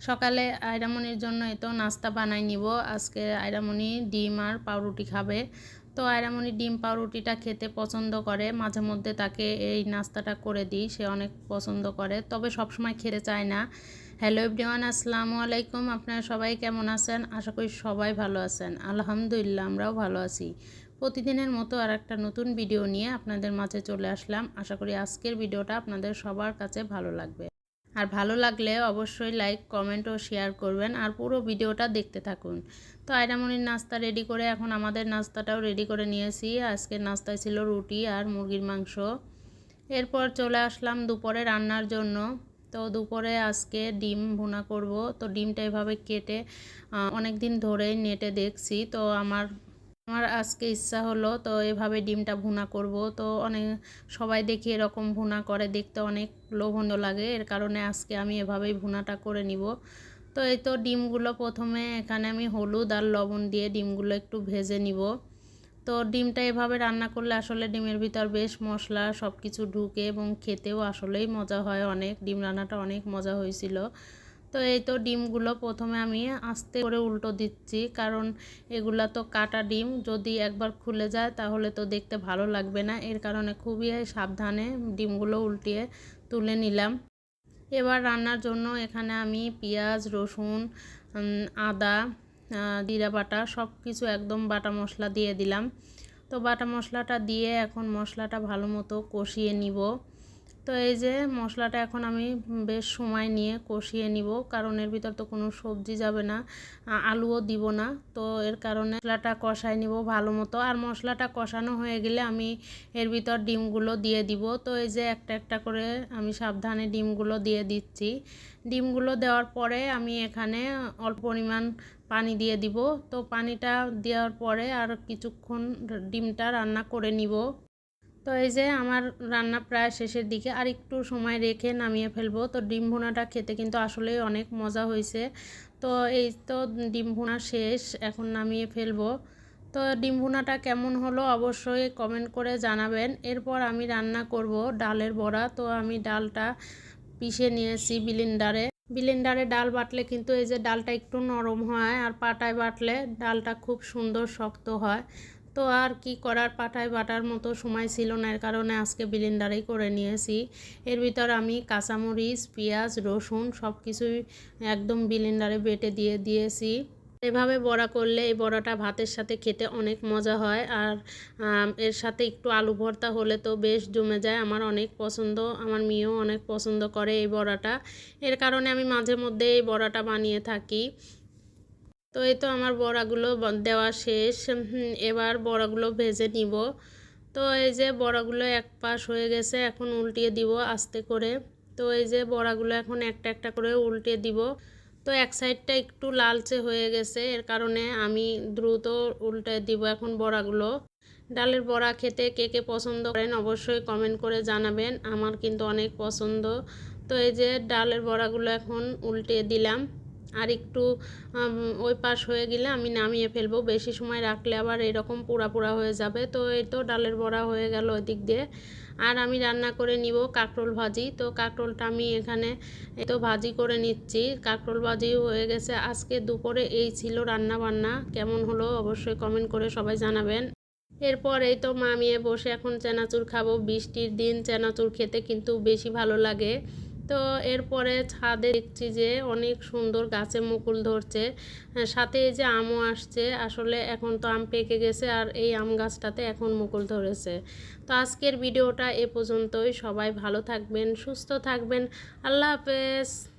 সকালে আয়রামনির জন্য এতো নাস্তা বানাই নিব। আজকে আয়রামনি ডিম আর পাউরুটি খাবে। তো আয়রামনি ডিম পাউরুটিটা খেতে পছন্দ করে। মাঝে মধ্যে তাকে এই নাস্তাটা করে দিই, সে অনেক পছন্দ করে। তবে সবসময় খেতে চায় না। হ্যালো এভরিওয়ান, আসসালামু আলাইকুম। আপনারা সবাই কেমন আছেন? আশা করি সবাই ভালো আছেন। আলহামদুলিল্লাহ, আমরাও ভালো আছি। প্রতিদিনের মতো আর একটা নতুন ভিডিও নিয়ে আপনাদের মাঝে চলে আসলাম। আশা করি আজকের ভিডিওটা আপনাদের সবার কাছে ভালো লাগবে। আর ভালো লাগলে অবশ্যই লাইক কমেন্ট ও শেয়ার করবেন আর পুরো ভিডিওটা দেখতে থাকুন। তো আয়রামনির নাস্তা রেডি করে এখন আমাদের নাস্তাটাও রেডি করে নিয়েছি। আজকের নাস্তায় ছিল রুটি আর মুরগির মাংস। এরপর চলে আসলাম দুপুরে রান্নার জন্য। তো দুপুরে আজকে ডিম ভুনা করব। তো ডিমটা এভাবে কেটে অনেক দিন ধরেই নেটে দেখছি। তো আমার আমার আজকে ইচ্ছা হলো, তো এভাবে ডিমটা ভুনা করব। তো অনেক সবাই দেখি এরকম ভুনা করে, দেখতে অনেক লোভনীয় লাগে। এর কারণে আজকে আমি এভাবেই ভুনাটা করে নিব। তো এই তো ডিমগুলো প্রথমে এখানে আমি হলুদ আর লবণ দিয়ে ডিমগুলো একটু ভেজে নিব। তো ডিমটা এভাবে রান্না করলে আসলে ডিমের ভিতর বেশ মশলা সব কিছু ঢুকে এবং খেতেও আসলেই মজা হয় অনেক। ডিম রান্নাটা অনেক মজা হয়েছিল। তো এই তো ডিমগুলো প্রথমে আমি আস্তে করে উল্টো দিচ্ছি, কারণ এগুলা তো কাটা ডিম। যদি একবার খুলে যায় তাহলে তো দেখতে ভালো লাগবে না। এর কারণে খুবই সাবধানে ডিমগুলো উল্টিয়ে তুলে নিলাম। এবার রান্নার জন্য এখানে আমি পেঁয়াজ, রসুন আদা জিরা বাটা সব কিছু একদম বাটা মশলা দিয়ে দিলাম। তো বাটা মশলাটা দিয়ে এখন মশলাটা ভালো মতো কষিয়ে নিব। তো এই যে মশলাটা এখন আমি বেশ সময় নিয়ে কষিয়ে নিব, কারণ এর ভিতর তো কোনো সবজি যাবে না আলুও দিব না। তো এর কারণে মশলাটা কষাই নিব ভালো মতো। আর মশলাটা কষানো হয়ে গেলে আমি এর ভিতর ডিমগুলো দিয়ে দিব। তো এই যে একটা একটা করে আমি সাবধানে ডিমগুলো দিয়ে দিচ্ছি। ডিমগুলো দেওয়ার পরে আমি এখানে অল্প পরিমাণ পানি দিয়ে দিব। তো পানিটা দেওয়ার পরে আর কিছুক্ষণ ডিমটা রান্না করে নিব। তো এই যে আমার রান্না প্রায় শেষের দিকে, আর একটু সময় রেখে নামিয়ে ফেলব। তো ডিম ভুনাটা খেতে কিন্তু আসলেই অনেক মজা হয়েছে। তো এই তো ডিম ভুনা শেষ, এখন নামিয়ে ফেলব। তো ডিম ভুনাটা কেমন হলো অবশ্যই কমেন্ট করে জানাবেন। এরপর আমি রান্না করব ডালের বড়া। তো আমি ডালটা পিষে নিয়েছি বিলিন্ডারে। বিলিন্ডারে ডাল বাটলে কিন্তু এই যে ডালটা একটু নরম হয় আর পাটায় বাটলে ডালটা খুব সুন্দর শক্ত হয়। তো আর কি করার পাঠায় বাটার মতো সময় ছিল না, এর কারণে আজকে বিলিন্ডারেই করে নিয়েছি। এর ভিতর আমি কাঁচামরিচ, পেঁয়াজ, রসুন সব কিছুই একদম বিলিন্ডারে বেটে দিয়ে দিয়েছি। এভাবে বড়া করলে এই বড়াটা ভাতের সাথে খেতে অনেক মজা হয়, আর এর সাথে একটু আলু ভর্তা হলে তো বেশ জমে যায়। আমার অনেক পছন্দ, আমার মেয়েও অনেক পছন্দ করে এই বড়াটা। এর কারণে আমি মাঝে মধ্যে এই বড়াটা বানিয়ে থাকি। তো এই তো আমার বড়াগুলো দেওয়া শেষ। এবার বড়াগুলো ভেজে নিব। তো এই যে বড়াগুলো এক পাশ হয়ে গেছে, এখন উল্টিয়ে দিব আস্তে করে। তো এই যে বড়াগুলো এখন একটা একটা করে উল্টে দিব। তো এক সাইডটা একটু লালচে হয়ে গেছে, এর কারণে আমি দ্রুত উল্টে দিব এখন বড়াগুলো। ডালের বড়া খেতে কে কে পছন্দ করেন অবশ্যই কমেন্ট করে জানাবেন, আমার কিন্তু অনেক পছন্দ। তো এই যে ডালের বড়াগুলো এখন উল্টে দিলাম। আর একটু ওই পাশ হয়ে গেলে আমি নামিয়ে ফেলব। বেশি সময় রাখলে আবার এরকম পোড়া পোড়া হয়ে যাবে। তো এই তো ডালের বড়া হয়ে গেল ওই দিক দিয়ে। আর আমি রান্না করে নিব কাঁকরোল ভাজি। তো কাঁকরোলটা আমি এখানে তো ভাজি করে নিচ্ছি। কাঁকরোল ভাজিও হয়ে গেছে। আজকে দুপুরে এই ছিল রান্না বান্না। কেমন হলো অবশ্যই কমেন্ট করে সবাই জানাবেন। এরপর এই তো মামিয়ে বসে এখন চেনাচুর খাব। বৃষ্টির দিন চেনাচুর খেতে কিন্তু বেশি ভালো লাগে। তো এরপরে ছাদে দেখছি যে অনেক সুন্দর গাছে মুকুল ধরছে। সাথে এই যে আমও আসছে। আসলে এখন তো আম পেকে গেছে আর এই আম গাছটাতে এখন মুকুল ধরেছে। তো আজকের ভিডিওটা এ পর্যন্তই। সবাই ভালো থাকবেন, সুস্থ থাকবেন। আল্লাহ হাফেজ।